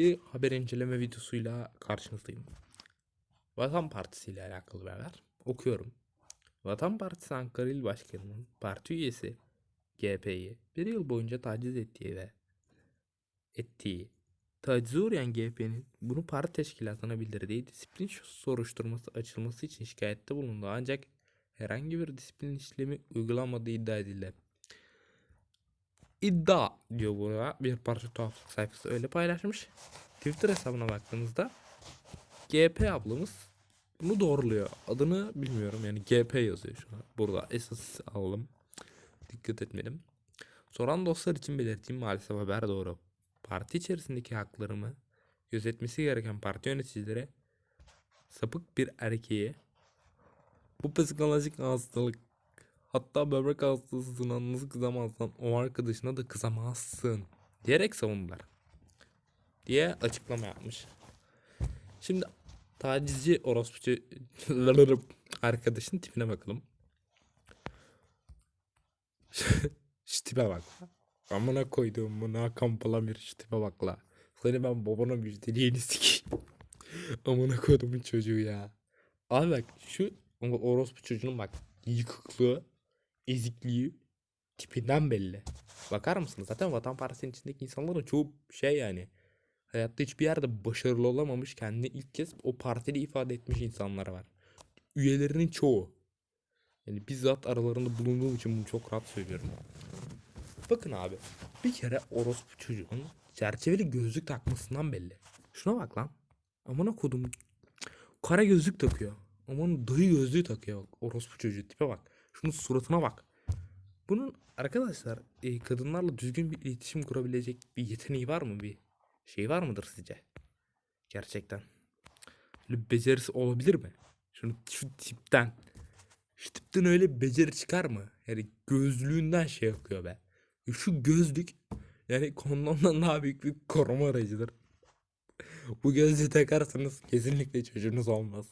Bir haber inceleme videosuyla karşınızdayım. Vatan Partisi ile alakalı bir haber. Okuyorum. Vatan Partisi Ankara İl Başkanı'nın parti üyesi GP'yi bir yıl boyunca taciz ettiği ve ettiği tacize uğrayan GP'nin bunu parti teşkilatına bildirdiği disiplin soruşturması açılması için şikayette bulundu ancak herhangi bir disiplin işlemi uygulanmadığı iddia edildi. İddia diyor burada bir parça tuhaflık sayfası öyle paylaşmış. Twitter hesabına baktığınızda GP ablamız bunu doğruluyor. Adını bilmiyorum yani GP yazıyor şu an. Burada esas alalım. Dikkat etmedim. Soran dostlar için belirttiğim maalesef haber doğru. Parti içerisindeki haklarımı gözetmesi gereken parti yöneticileri sapık bir erkeğe bu psikolojik hastalık hatta böbrek hastasına nasıl kızamazsan o arkadaşına da kızamazsın diyerek savundular diye açıklama yapmış. Şimdi tacizci orospucu arkadaşın tipine bakalım. şu tipe bak. Amına koyduğum buna kampala bir şu tipe bak la. Seni ben babana müjdeleyeni sikeyim. Amına koyduğumun çocuğu ya. Abi bak şu orospu çocuğunun bak yıkıklığı, ezikliği tipinden belli. Bakar mısınız? Zaten Vatan Partisi'nin içindeki insanların çoğu şey yani. Hayatta hiçbir yerde başarılı olamamış, kendini ilk kez o partide ifade etmiş insanlar var. Üyelerinin çoğu. Yani bizzat aralarında bulunduğum için bunu çok rahat söylüyorum. Bakın abi. Bir kere orospu çocuğun çerçeveli gözlük takmasından belli. Şuna bak lan. Amına kodum. Kara gözlük takıyor. Aman dayı gözlüğü takıyor bak. Orospu çocuğu tipe bak. Şunun suratına bak. Bunun arkadaşlar e, kadınlarla düzgün bir iletişim kurabilecek bir yeteneği var mı? Bir şey var mıdır sizce? Gerçekten. Böyle bir becerisi olabilir mi? Şunu şu tipten. Şu tipten öyle beceri çıkar mı? Yani gözlüğünden şey akıyor be. Şu gözlük yani kondomdan daha büyük bir koruma aracıdır. Bu gözlüğü takarsanız kesinlikle çocuğunuz olmaz.